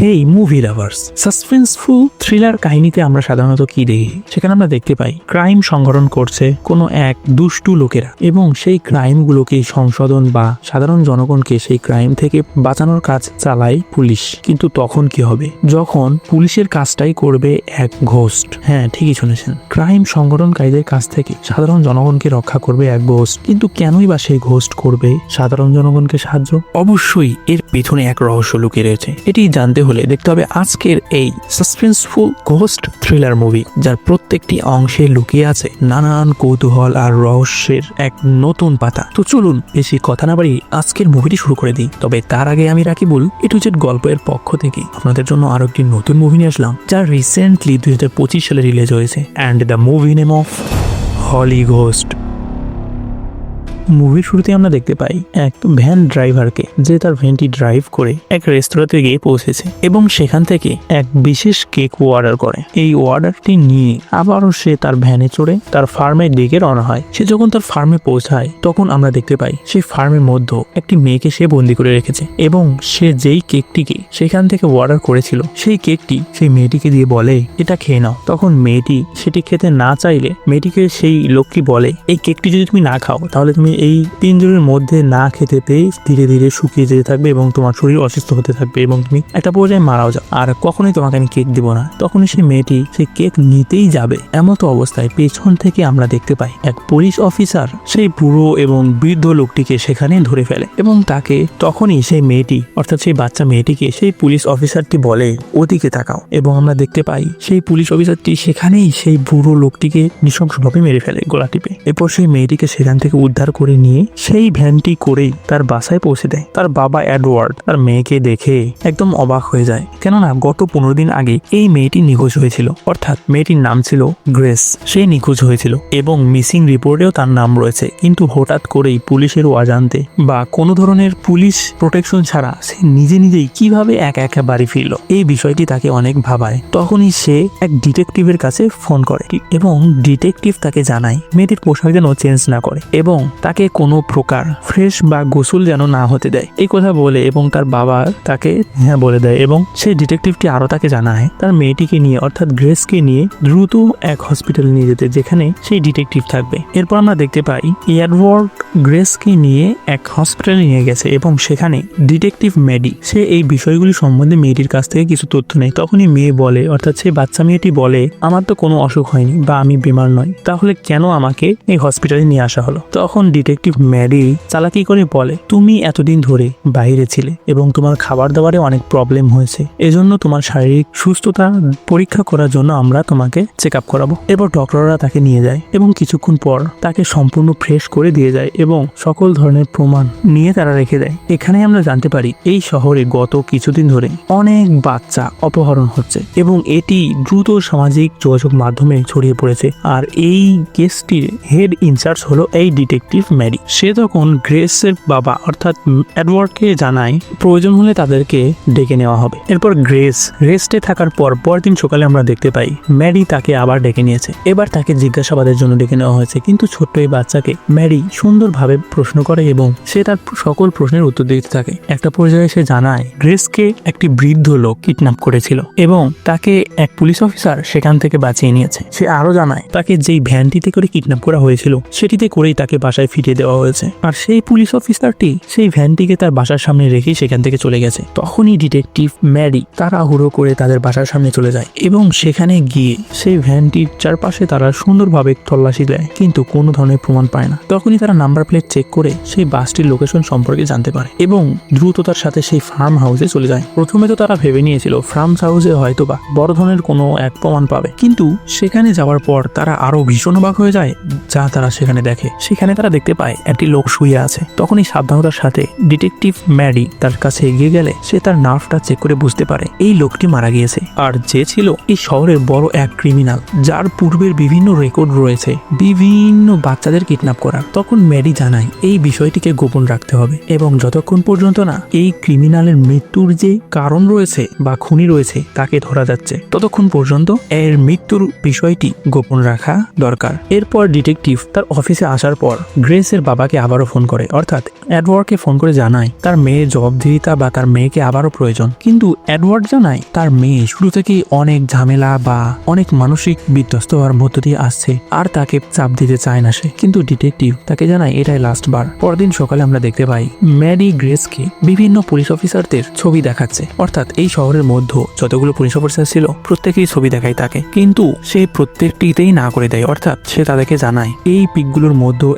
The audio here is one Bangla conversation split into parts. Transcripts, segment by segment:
Hey movie lovers suspenseful thriller কাহিনীতে আমরা সাধারণত কি দেখি? সেখানে আমরা দেখতে পাই ক্রাইম সংগঠন করছে কোনো এক দুষ্টু লোকেরা এবং সেই ক্রাইমগুলোকে সংশোধন বা সাধারণ জনগণকে সেই ক্রাইম থেকে বাঁচানোর কাজ চালায় পুলিশ। কিন্তু তখন কি হবে? যখন পুলিশের কাজটাই করবে এক ঘোস্ট হ্যাঁ ঠিকই শুনেছেন। ক্রাইম সংগঠনকারীদের কাছ থেকে সাধারণ জনগণকে রক্ষা করবে এক ঘোস্ট কিন্তু কেনই বা সেই ঘোস্ট করবে সাধারণ জনগণকে সাহায্য? অবশ্যই এর পেছনে এক রহস্য লুকিয়ে রয়েছে। এটি জানতে হলে দেখতে হবে আজকের এই সাসপেন্সফুল ঘোস্ট থ্রিলার মুভি যার প্রত্যেকটি অংশে লুকিয়ে আছে নানান কৌতূহল আর রহস্যের এক নতুন পাতা। তো চলুন বেশি কথা না বাড়িয়ে আজকের মুভিটি শুরু করে দিই। তবে তার আগে আমি রাকিবুল এটু জেড গল্পের পক্ষ থেকে আপনাদের জন্য আরও একটি নতুন মুভি নিয়ে আসলাম, যা রিসেন্টলি দুই হাজার পঁচিশ সালে রিলিজ হয়েছে and the movie name of holy ghost মুভির শুরুতে আমরা দেখতে পাই এক ভ্যান ড্রাইভারকে যে তার ভ্যানটি ড্রাইভ করে এক রেস্তোরাঁতে গিয়ে পৌঁছেছে এবং সেখান থেকে এক বিশেষ কেক অর্ডার করে। এই অর্ডারটি নিয়ে আবারও সে তার ভ্যানে চড়ে, তার ফার্মের দিকে রওনা হয়। সে যখন তার ফার্মে পৌঁছায়, তখন আমরা দেখতে পাই সেই ফার্মের মধ্যে একটি মেয়েকে সে বন্দি করে রেখেছে এবং সে যেই কেকটিকে সেখান থেকে অর্ডার করেছিল, সেই কেকটি সেই মেয়েটিকে দিয়ে বলে, এটা খেয়ে নাও। তখন মেয়েটি সেটি খেতে না চাইলে, মেয়েটিকে সেই লোকটি বলে, এই কেকটি যদি তুমি না খাও, তাহলে তুমি এই পিঞ্জরের মধ্যে না খেতে পেয়ে ধীরে ধীরে শুকিয়ে যেতে থাকবে এবং তোমার শরীর অসুস্থ হতে থাকবে এবং তুমি একটা পর্যায়ে মারাও যাও। আর কখনোই তোমাকে আমি কেক দিব না। তখনই সেই মেয়েটি সেই কেক নিতেই যাবে। এমন তো অবস্থায় পেছন থেকে আমরা দেখতে পাই এক পুলিশ অফিসার সেই বুড়ো এবং বৃদ্ধ লোকটিকে সেখানে ধরে ফেলে এবং তাকে তখনই সেই মেয়েটি অর্থাৎ সেই বাচ্চা মেয়েটিকে সেই পুলিশ অফিসারটি বলে, ওদিকে তাকাও। এবং আমরা দেখতে পাই সেই পুলিশ অফিসারটি সেখানেই সেই বুড়ো লোকটিকে নৃশংসভাবে মেরে ফেলে গোলা টিপে। এরপর সেই মেয়েটিকে সেখান থেকে উদ্ধার করে নিয়ে সেই ভ্যানটি করেই তার বাসায় পৌঁছে দেয়। তার বাবা অ্যাডওয়ার্ড তার মেয়েকে দেখে একদম অবাক হয়ে যায়। কেননা গত পনেরো দিন আগে এই মেয়েটি নিখোঁজ হয়েছিল। অর্থাৎ মেয়েটির নাম ছিল গ্রেস। সে নিখোঁজ হয়েছিল এবং মিসিং রিপোর্টেও তার নাম রয়েছে। কিন্তু হঠাৎ করেই পুলিশের অজান্তে বা কোনো ধরনের পুলিশ প্রোটেকশন ছাড়া সে নিজে নিজেই কীভাবে একা একা বাড়ি ফিরল, এই বিষয়টি তাকে অনেক ভাবায়। তখনই সে এক ডিটেকটিভের কাছে ফোন করে এবং ডিটেকটিভ তাকে জানায়, মেয়েটির পোশাক যেন চেঞ্জ না করে। এবং তাকে কোনো প্রকার ফ্রেশ বা গোসল যেন না হতে দেয়। এই কথা বলে এবং তার বাবা তাকে হ্যাঁ বলে দেয় এবং সেই ডিটেকটিভটি আরও তাকে জানায়। তার মেয়েটিকে নিয়ে, অর্থাৎ গ্রেসকে নিয়ে দ্রুত এক হসপিটাল নিয়ে যেতে, যেখানে সেই ডিটেকটিভ থাকবে। এরপর আমরা দেখতে পাই এয়ারওয়ার্ড গ্রেসকে নিয়ে এক হসপিটালে নিয়ে গেছে এবং সেখানে ডিটেকটিভ মেডি। সে এই বিষয়গুলি সম্বন্ধে মেয়েটির কাছ থেকে কিছু তথ্য নেয়। তখনই মেয়ে বলে, অর্থাৎ সেই বাচ্চা মেয়েটি বলে, আমার তো কোনো অসুখ হয়নি বা আমি বিমার নয়। তাহলে কেন আমাকে এই হসপিটালে নিয়ে আসা হলো? তখন ডিটেকটিভ ম্যাডি চালাকি করে বলে, তুমি এতদিন ধরে বাইরে ছিলে এবং তোমার খাবার দাবারে অনেক প্রবলেম হয়েছে। এজন্য তোমার শারীরিক সুস্থতা পরীক্ষা করার জন্য আমরা তোমাকে চেক আপ করাবো। এরপর ডক্টররা তাকে নিয়ে যায় এবং কিছুক্ষণ পর তাকে সম্পূর্ণ ফ্রেশ করে দিয়ে যায় এবং সকল ধরনের প্রমাণ নিয়ে তারা রেখে দেয়। এখানে আমরা জানতে পারি, এই শহরে গত কিছুদিন ধরে অনেক বাচ্চা অপহরণ হচ্ছে এবং এটি দ্রুত সামাজিক যোগাযোগ মাধ্যমে ছড়িয়ে পড়েছে। আর এই কেসটির হেড ইনচার্জ হলো এই ডিটেকটিভ ম্যারি সে তখন গ্রেসের বাবা, অর্থাৎ অ্যাডওয়ার্ডকে জানায়, প্রয়োজন হলে তাদেরকে ডেকে নেওয়া হবে। এরপর গ্রেস রেস্টে থাকার পর পরদিন সকালে আমরা দেখতে পাই ম্যারি তাকে আবার ডেকে নিয়েছে। এবার তাকে জিজ্ঞাসাবাদের জন্য ডেকে নেওয়া হয়েছে, কিন্তু ছোট্ট এই বাচ্চাকে ম্যারি সুন্দরভাবে প্রশ্ন করে এবং সে তার সকল প্রশ্নের উত্তর দিতে থাকে। একটা পর্যায়ে সে জানায় গ্রেসকে একটি বৃদ্ধ লোক কিডন্যাপ করেছিল এবং তাকে এক পুলিশ অফিসার সেখান থেকে বাঁচিয়ে নিয়েছে। সে আরও জানায়, তাকে যেই ভ্যানটিতে করে কিডন্যাপ করা হয়েছিল, সেটিতে করেই তাকে বাসায় ফিরিয়ে দেওয়া হয়েছে। আর সেই পুলিশ অফিসারটি সেই ভ্যানটিকে তার বাসার সামনে রেখেই সেখান থেকে চলে গেছে। তখনই ডিটেকটিভ ম্যারি তাড়াহুড়ো করে তাদের বাসার সামনে চলে যায় এবং সেখানে গিয়ে সেই ভ্যানটির চারপাশে তারা সুন্দরভাবে তল্লাশি দেয়, কিন্তু কোনো ধরনের প্রমাণ পায় না। তখনই তারা নাম্বার প্লেট চেক করে সেই বাসটির লোকেশন সম্পর্কে জানতে পারে এবং দ্রুততার সাথে সেই ফার্ম হাউসে চলে যায়। প্রথমে তো তারা ভেবে নিয়েছিল ফার্ম হাউসে হয়তো বা বড় ধরনের কোনো এক প্রমাণ পাবে, কিন্তু সেখানে যাওয়ার পর তারা আরও ভীষণ অবাক হয়ে যায় যা তারা সেখানে দেখে। সেখানে তারা দেখতে পায় একটি লোক শুয়ে আছে। তখনই সাবধানতার সাথে ডিটেকটিভ ম্যারি তার কাছে এগিয়ে গেলে সে তার নার্ভটা চেক করে বুঝতে পারে, এই লোকটি মারা গিয়েছে। আর যে ছিল এই শহরের বড় এক ক্রিমিনাল যার পূর্বের বিভিন্ন রেকর্ড রয়েছে, বিভিন্ন বাচ্চাদের কিডন্যাপ করার তখন ম্যারি জানায়, এই বিষয়টিকে গোপন রাখতে হবে এবং যতক্ষণ পর্যন্ত না এই ক্রিমিনালের মৃত্যুর যে কারণ রয়েছে বা খুনি রয়েছে তাকে ধরা যাচ্ছে, ততক্ষণ পর্যন্ত এর মৃত্যুর বিষয়টি গোপন রাখা দরকার। এরপর ডিটেকটিভ তার অফিসে আসার পর, গ্রেস গ্রেসের বাবাকে আবারও ফোন করে। অর্থাৎ অ্যাডওয়ার্ডকে ফোন করে জানায়, তার মেয়ের জবাবদিহিতা বা তার মেয়েকে আবারও প্রয়োজন। কিন্তু অ্যাডওয়ার্ড জানায়, তার মেয়ে শুরু থেকেই অনেক ঝামেলা বা অনেক মানসিক বিধ্বস্ত হওয়ার মধ্য দিয়ে আসছে, আর তাকে চাপ দিতে চায় না সে। কিন্তু ডিটেকটিভ তাকে জানায়, এটাই লাস্ট বার। পরদিন সকালে আমরা দেখতে পাই ম্যাডি গ্রেসকে বিভিন্ন পুলিশ অফিসারদের ছবি দেখাচ্ছে। অর্থাৎ এই শহরের মধ্যে যতগুলো পুলিশ অফিসার ছিল, প্রত্যেকেই ছবি দেখায় তাকে। কিন্তু সে প্রত্যেকটিতেই না করে দেয়। অর্থাৎ সে তাদেরকে জানায়, এই পিকগুলোর মধ্যে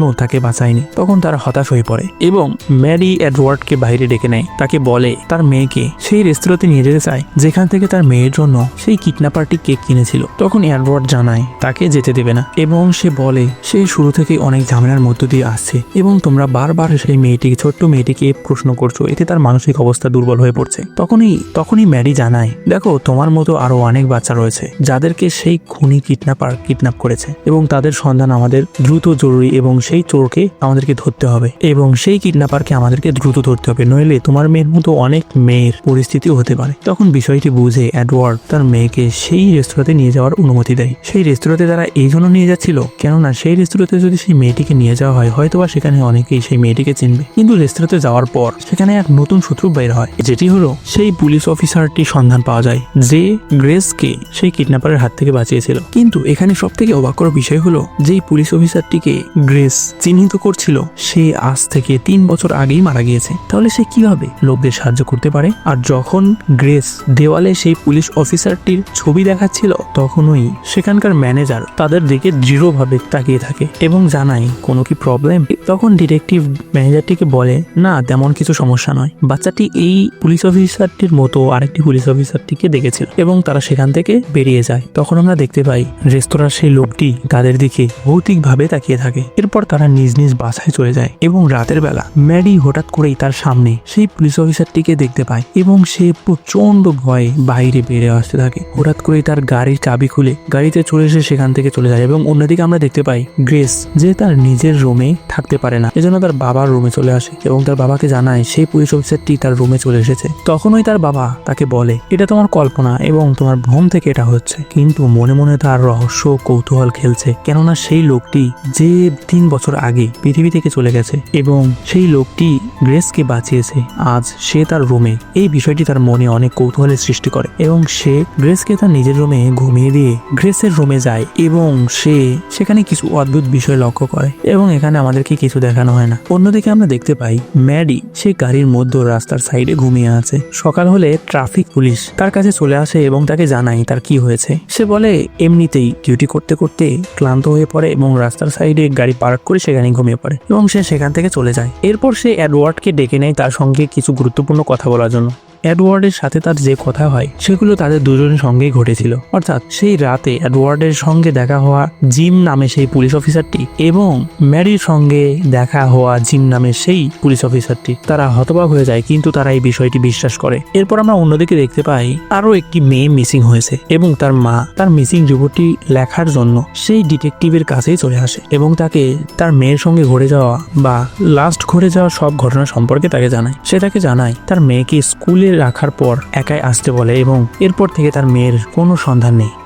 একজনও তাকে বাঁচায়নি। তখন তারা হতাশ হয়ে পড়ে এবং ম্যারি এডওয়ার্ডকে বাইরে ডেকে নেয়। তাকে বলে, তার মেয়েকে সেই রেস্তোরাঁতে নিয়ে যেতে চায় যেখান থেকে তার মেয়ের জন্য সেই কিডন্যাপারটি কেক কিনেছিল। তখন এডওয়ার্ড জানায়, তাকে যেতে দেবে না। এবং সে বলে, সে শুরু থেকে অনেক ঝামেলার মধ্য দিয়ে আসছে এবং তোমরা বারবার সেই মেয়েটিকে, ছোট্ট মেয়েটিকে প্রশ্ন করছ। এতে তার মানসিক অবস্থা দুর্বল হয়ে পড়ছে। তখনই তখনই ম্যারি জানায়, দেখো, তোমার মতো আরও অনেক বাচ্চা রয়েছে, যাদেরকে সেই খুনি কিডন্যাপার কিডন্যাপ করেছে এবং তাদের সন্ধান আমাদের দ্রুত জরুরি এবং সেই চোরকে আমাদেরকে ধরতে হবে এবং সেই কিডন্যাপারকে আমাদেরকে দ্রুত ধরতে হবে। নইলে তোমার মেয়ের মতো অনেক মেয়ের পরিস্থিতিও হতে পারে। তখন বিষয়টি বুঝে অ্যাডওয়ার্ড তার মেয়েকে সেই রেস্তোরাঁতে নিয়ে যাওয়ার অনুমতি দেয়। সেই রেস্তোরাঁতে তারা এই জন্য নিয়ে যাচ্ছিল, কেননা সেই রেস্তোরাঁতে যদি সেই মেয়েটিকে নিয়ে যাওয়া হয়, হয়তোবা সেখানে অনেকেই সেই মেয়েটিকে চিনবে। কিন্তু রেস্তোরাঁতে যাওয়ার পর সেখানে এক নতুন শত্রু বের হয়, যেটি হলো সেই পুলিশ অফিসারটি সন্ধান পাওয়া যায়, যে গ্রেসকে সেই কিডন্যাপারের হাত থেকে বাঁচিয়েছিল। কিন্তু এখানে সব থেকে অবাক করার বিষয় হলো, যেই পুলিশ অফিসারটিকে গ্রেস চিহ্নিত করছিল, সে আজ থেকে তিন বছর আগেই মারা গিয়েছে। তাহলে সে কীভাবে লোকদের সাহায্য করতে পারে? আর যখন গ্রেস দেওয়ালে সেই পুলিশ অফিসারটির ছবি দেখাচ্ছিল, তখনই সেখানকার ম্যানেজার তাদের দিকে দৃঢ়ভাবে তাকিয়ে থাকে এবং জানায়, কোনো কি প্রবলেম তখন ডিটেকটিভ ম্যানেজারটিকে বলে, না, তেমন কিছু সমস্যা নয়। বাচ্চাটি এই পুলিশ অফিসারটির মতো আরেকটি পুলিশ অফিসারটিকে দেখেছিল এবং তারা সেখান থেকে বেরিয়ে যায়। তখন আমরা দেখতে পাই, রেস্তোরাঁর সেই লোকটি তাদের দিকে ভৌতিকভাবে তাকিয়ে থাকে। এরপর তারা নিজ নিজ বাসায় চলে যায় এবং রাতের বেলা ম্যাডি হঠাৎ করেই তার সামনে সেই পুলিশ অফিসারটিকে দেখতে পায় এবং সে প্রচণ্ড ভয়ে বাইরে বেড়ে আসতে থাকে। হঠাৎ করেই তার গাড়ির চাবি খুলে গাড়িতে চলে এসে সেখান থেকে চলে যায় এবং অন্যদিকে আমরা দেখতে পাই গ্রেস, যে তার নিজের রুমে থাকতে পারে না। এজন্য তার বাবার রুমে চলে আসে এবং তার বাবাকে জানায় সেই পুলিশ অফিসারটি তার রুমে চলে এসেছে। তখনই তার বাবা তাকে বলে, এটা তোমার কল্পনা এবং তোমার ভ্রম থেকে এটা হচ্ছে। কিন্তু মনে মনে তার রহস্য কৌতূহল খেলছে। কেননা সেই লোকটি যে তিন বছর আগে পৃথিবী থেকে চলে গেছে এবং সেই লোকটি গ্রেসকে বাঁচিয়েছে। আজ সে তার রুমে। এই বিষয়টি তার মনে অনেক কৌতূহলের সৃষ্টি করে এবং সে গ্রেসকে তার নিজের রুমে ঘুমিয়ে দিয়ে গ্রেসের রুমে যায় এবং সে সেখানে কিছু অদ্ভুত বিষয় লক্ষ্য করে এবং এখানে আমাদেরকে কিছু দেখানো হয় না। অন্যদিকে আমরা দেখতে পাই, ম্যাডি সে গাড়ির মধ্য রাস্তার সাইডে ঘুমিয়ে আছে। সকাল হলে ট্রাফিক পুলিশ তার কাছে চলে আসে এবং তাকে জানায় তার কি হয়েছে। সে বলে, এমনিতেই ডিউটি করতে করতে ক্লান্ত হয়ে পড়ে এবং রাস্তার সাইডে গাড়ি পার্ক করে সেখানে ঘুমিয়ে পড়ে এবং সে সেখান থেকে চলে যায়। এরপর সে অ্যাডওয়ার্ডকে ডেকে নেয় তার সঙ্গে কিছু গুরুত্বপূর্ণ কথা বলার জন্য। অ্যাডওয়ার্ডের সাথে তার যে কথা হয়, সেগুলো তাদের দুজনের সঙ্গেই ঘটেছিল। অর্থাৎ সেই রাতে অ্যাডওয়ার্ডের সঙ্গে দেখা হওয়া জিম নামে সেই পুলিশ অফিসারটি এবং ম্যারির সঙ্গে দেখা হওয়া জিম নামে সেই পুলিশ অফিসারটি। তারা হতবাক হয়ে যায়, কিন্তু তারা এই বিষয়টি বিশ্বাস করে। এরপর আমরা অন্যদিকে দেখতে পাই, আরও একটি মেয়ে মিসিং হয়েছে এবং তার মা তার মিসিং রিপোর্টটি লেখার জন্য সেই ডিটেকটিভের কাছেই চলে আসে এবং তাকে তার মেয়ের সঙ্গে ঘুরে যাওয়া বা লাস্ট ঘুরে যাওয়া সব ঘটনা সম্পর্কে তাকে জানায়। সে তাকে জানায়, তার মেয়েকে স্কুলে রাখার পর একাই আসতে বলে এবং এরপর থেকে তার মেয়ের কোনো সন্ধান নেই।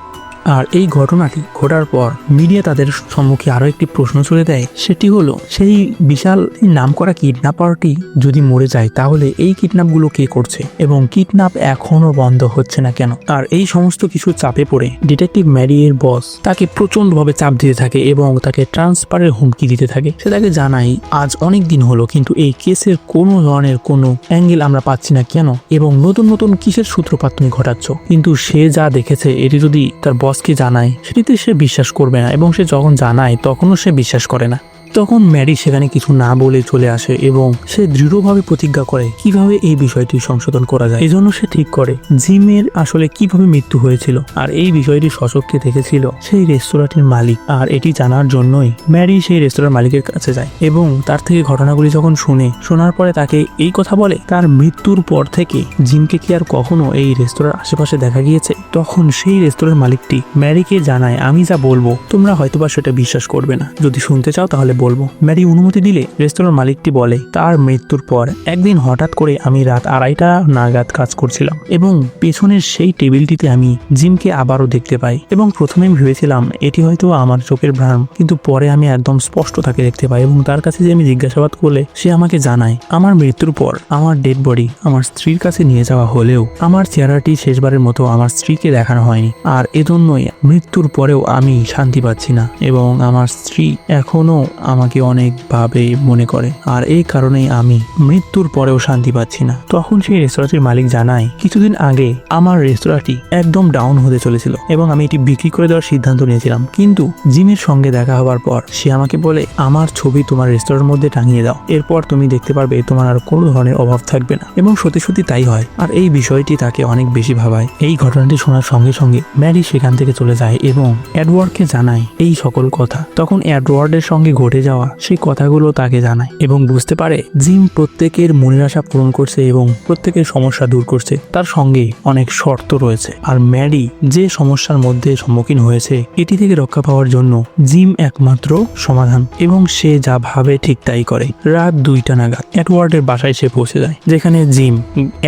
আর এই ঘটনাটি ঘটার পর মিডিয়া তাদের সম্মুখে আরও একটি প্রশ্ন ছুড়ে দেয়। সেটি হলো, সেই বিশাল নাম করা কিডন্যাপারটি যদি মরে যায়, তাহলে এই কিডন্যাপগুলো কে করছে? এবং কিডন্যাপ এখনও বন্ধ হচ্ছে না কেন? আর এই সমস্ত কিছু চাপে পড়ে ডিটেকটিভ ম্যারিয়ের বস তাকে প্রচন্ডভাবে চাপ দিতে থাকে এবং তাকে ট্রান্সফারের হুমকি দিতে থাকে। সে তাকে জানাই আজ অনেক দিন হলো, কিন্তু এই কেসের কোনো ধরনের কোনো অ্যাঙ্গেল আমরা পাচ্ছি না কেন? এবং নতুন নতুন কিসের সূত্রপাত তুমি ঘটাচ্ছ? কিন্তু সে যা দেখেছে, এটি যদি তার বসকে জানায়? সেটিতে সে বিশ্বাস করবে না এবং সে যখন জানায়, তখনও সে বিশ্বাস করে না। তখন ম্যারি সেখানে কিছু না বলে চলে আসে এবং সে দৃঢ়ভাবে প্রতিজ্ঞা করে কীভাবে এই বিষয়টি সংশোধন করা যায়। এজন্য সে ঠিক করে জিমের আসলে কীভাবে মৃত্যু হয়েছিল আর এই বিষয়টি সশক্তি দেখেছিল সেই রেস্তোরাঁটির মালিক। আর এটি জানার জন্যই ম্যারি সেই রেস্তোরাঁর মালিকের কাছে যায় এবং তার থেকে ঘটনাগুলি যখন শুনে, শোনার পরে তাকে এই কথা বলে, তার মৃত্যুর পর থেকে জিমকে কি আর কখনো এই রেস্তোরাঁর আশেপাশে দেখা গিয়েছে? তখন সেই রেস্তোরাঁর মালিকটি ম্যারিকে জানায়, আমি যা বলব, তোমরা হয়তোবা সেটা বিশ্বাস করবে না। যদি শুনতে চাও তাহলে বলব। ম্যারি অনুমতি দিলে রেস্তোরাঁর মালিকটি বলে, তার মৃত্যুর পর একদিন হঠাৎ করে আমি রাত আড়াইটা নাগাদ কাজ করছিলাম এবং পেছনের সেই টেবিলটিতে আমি জিমকে আবারও দেখতে পাই এবং প্রথমে ভেবেছিলাম এটি হয়তো আমার চোখের ভ্রাম কিন্তু পরে আমি একদম স্পষ্ট তাকে দেখতে পাই এবং তার কাছে যে আমি জিজ্ঞাসাবাদ করলে সে আমাকে জানায়, আমার মৃত্যুর পর আমার ডেড বডি আমার স্ত্রীর কাছে নিয়ে যাওয়া হলেও আমার চেহারাটি শেষবারের মতো আমার স্ত্রীকে দেখানো হয়নি। আর এজন্যই মৃত্যুর পরেও আমি শান্তি পাচ্ছি না এবং আমার স্ত্রী এখনও আমাকে অনেকভাবে মনে করে। আর এই কারণেই আমি মৃত্যুর পরেও শান্তি পাচ্ছি না। তখন সেই রেস্তোরাঁটির মালিক জানায়, কিছুদিন আগে আমার রেস্তোরাঁটি একদম ডাউন হতে চলেছিল এবং আমি এটি বিক্রি করে দেওয়ার সিদ্ধান্ত নিয়েছিলাম। কিন্তু জিমের সঙ্গে দেখা হওয়ার পর সে আমাকে বলে, আমার ছবি তোমার রেস্তোরাঁর মধ্যে টাঙিয়ে দাও। এরপর তুমি দেখতে পারবে তোমার আর কোনো ধরনের অভাব থাকবে না এবং সত্যি সত্যি তাই হয়। আর এই বিষয়টি তাকে অনেক বেশি ভাবায়। এই ঘটনাটি শোনার সঙ্গে সঙ্গে ম্যারি সেখান থেকে চলে যায় এবং অ্যাডওয়ার্ডকে জানায় এই সকল কথা। তখন অ্যাডওয়ার্ডের সঙ্গে ঘটে যাওয়া সেই কথাগুলো তাকে জানায় এবং বুঝতে পারে জিম প্রত্যেকের মনের আশা পূরণ করছে এবং প্রত্যেকের সমস্যা দূর করছে। তার সঙ্গে অনেক শর্ত রয়েছে। আর ম্যারি যে সমস্যার মধ্যে সম্মুখীন হয়েছে, এটি থেকে রক্ষা পাওয়ার জন্য জিম একমাত্র সমাধান এবং সে যা ভাবে ঠিক তাই করে। রাত দুইটা নাগাদ এডওয়ার্ডের বাসায় সে পৌঁছে যায়, যেখানে জিম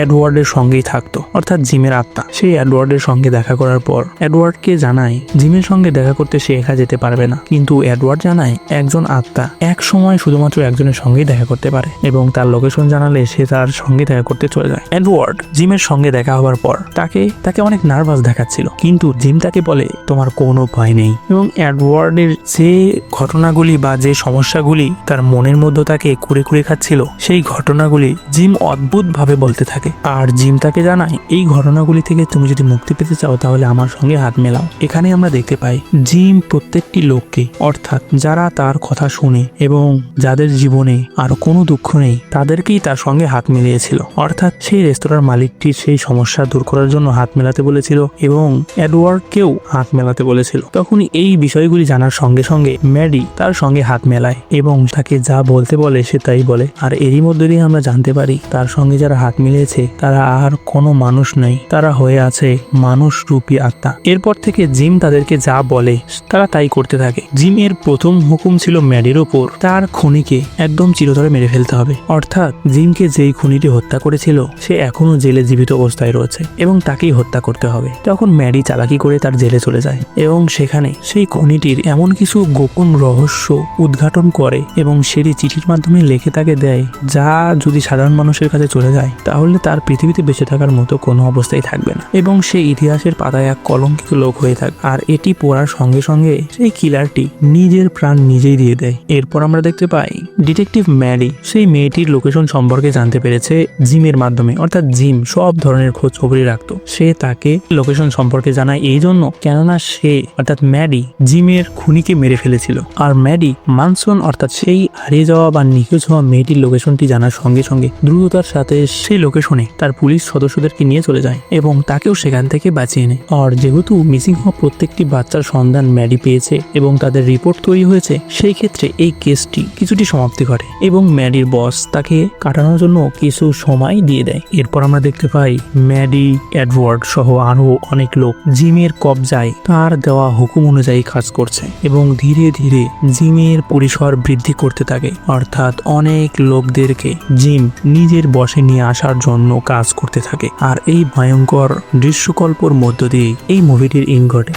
এডওয়ার্ডের সঙ্গেই থাকতো, অর্থাৎ জিমের আত্মা। সেই এডওয়ার্ডের সঙ্গে দেখা করার পর এডওয়ার্ডকে জানায়, জিমের সঙ্গে দেখা করতে সে একা যেতে পারবে না। কিন্তু অ্যাডওয়ার্ড জানায়, একজন আত্মা এক সময় শুধুমাত্র একজনের সঙ্গেই দেখা করতে পারে এবং তার লোকেশন জানালে সে তার সঙ্গে দেখা করতে চলে যায়। এডওয়ার্ড, জিমের সঙ্গে দেখা হওয়ার পর তাকে তাকে অনেক নার্ভাস দেখাচ্ছিল। কিন্তু জিম তাকে বলে, তোমার কোনো ভয় নেই। এবং এডওয়ার্ডের যে ঘটনাগুলি বা যে সমস্যাগুলি তার মনের মধ্যে তাকে কুড়ে কুড়ে খাচ্ছিল, সেই ঘটনাগুলি জিম অদ্ভুতভাবে বলতে থাকে। আর জিম তাকে জানায়, এই ঘটনাগুলি থেকে তুমি যদি মুক্তি পেতে চাও, তাহলে আমার সঙ্গে হাত মেলাও। এখানে আমরা দেখতে পাই, জিম প্রত্যেকটি লোককে, অর্থাৎ যারা তার কথা শুনে এবং যাদের জীবনে আর কোনো দুঃখ নেই, তাদেরকেই তার সঙ্গে হাত মিলিয়েছিল। অর্থাৎ সেই রেস্তোরাঁর মালিকটির সেই সমস্যা দূর করার জন্য হাত মেলাতে বলেছিল এবং এডওয়ার্ডকেও হাত মেলাতে বলেছিল। তখন এই বিষয়গুলি জানার সঙ্গে সঙ্গে ম্যাডি তার সঙ্গে হাত মেলায় এবং তাকে যা বলতে বলে সে তাই বলে। আর এরই মধ্যে দিয়ে আমরা জানতে পারি, তার সঙ্গে যারা হাত মিলিয়েছে, তারা আর কোনো মানুষ নেই। তারা হয়ে আছে মানুষ রূপী আত্মা। এরপর থেকে জিম তাদেরকে যা বলে, তারা তাই করতে থাকে। জিমের প্রথম হুকুম ছিল ম্যাডির ওপর তার খুনিকে একদম চিরতরে মেরে ফেলতে হবে। অর্থাৎ জিমকে যেই খুনিটি হত্যা করেছিল, সে এখনও জেলে জীবিত অবস্থায় রয়েছে এবং তাকেই হত্যা করতে হবে। তখন ম্যাডি চালাকি করে তার জেলে চলে যায় এবং সেখানে সেই খুনিটির এমন কিছু গোপন রহস্য উদ্ঘাটন করে এবং সেটি চিঠির মাধ্যমে লেখে তাকে দেয়, যা যদি সাধারণ মানুষের কাছে চলে যায়, তাহলে তার পৃথিবীতে বেঁচে থাকার মতো কোনো অবস্থায় থাকবে না। এবং সে ইতিহাসের পাতায় এক কলঙ্কিত লোক হয়ে থাকে, আর এটি পড়ার সঙ্গে সঙ্গে সেই কিলারটি নিজের প্রাণ নিজেই দিয়ে দেয়। এরপর আমরা দেখতে পাই, ডিটেকটিভ ম্যারি, সেই মেয়েটির লোকেশন সম্পর্কে জানতে পেরেছে জিমের মাধ্যমে। অর্থাৎ জিম সব ধরনের খোঁজ খবরই রাখতো। সে তাকে লোকেশন সম্পর্কে জানায় এই জন্য, কেননা সে, অর্থাৎ ম্যাডি জিমের খুনিকে মেরে ফেলেছিল। আর ম্যাডি মানসন, অর্থাৎ সেই হারিয়ে যাওয়া বা নিখোঁজ হওয়া মেয়েটির লোকেশনটি জানার সঙ্গে সঙ্গে দ্রুততার সাথে সেই লোকেশনে তার পুলিশ সদস্যদেরকে নিয়ে চলে যায় এবং তাকেও সেখান থেকে বাঁচিয়ে নেয়। আর যেহেতু মিসিং হওয়া প্রত্যেকটি বাচ্চার সন্ধান ম্যাডি পেয়েছে এবং তাদের রিপোর্ট তৈরি হয়েছে, সেই ক্ষেত্রে এই কেসটি কিছুটি সমাপ্তি ঘটে এবং ম্যাডির বস তাকে কাটানোর জন্য কিছু সময় দিয়ে দেয়। এরপর আমরা দেখতে পাই ম্যাডি, এডওয়ার্ড সহ আরও অনেক লোক জিমের কবজায় তার দেওয়া হুকুম অনুযায়ী কাজ করছে এবং ধীরে ধীরে জিমের পরিসর বৃদ্ধি করতে থাকে। অর্থাৎ অনেক লোকদেরকে জিম নিজের বসে নিয়ে আসার জন্য কাজ করতে থাকে। আর এই ভয়ঙ্কর দৃশ্যকল্পর মধ্য দিয়ে এই মুভিটির ইন ঘটে।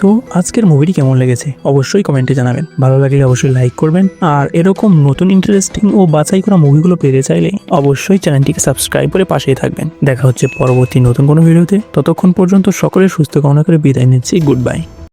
তো আজকের মুভিটি কেমন লেগেছে? অবশ্যই কমেন্টে জানাবেন। ভালো লাগলে অবশ্যই লাইক করবেন। আর এরকম নতুন ইন্টারেস্টিং ও বাছাই করা মুভিগুলো পেতে চাইলে অবশ্যই চ্যানেলটিকে সাবস্ক্রাইব করে পাশেই থাকবেন। দেখা হচ্ছে পরবর্তী নতুন কোনো ভিডিওতে ততক্ষণ পর্যন্ত সকলের সুস্থ কামনা করে বিদায় নিচ্ছি। Good bye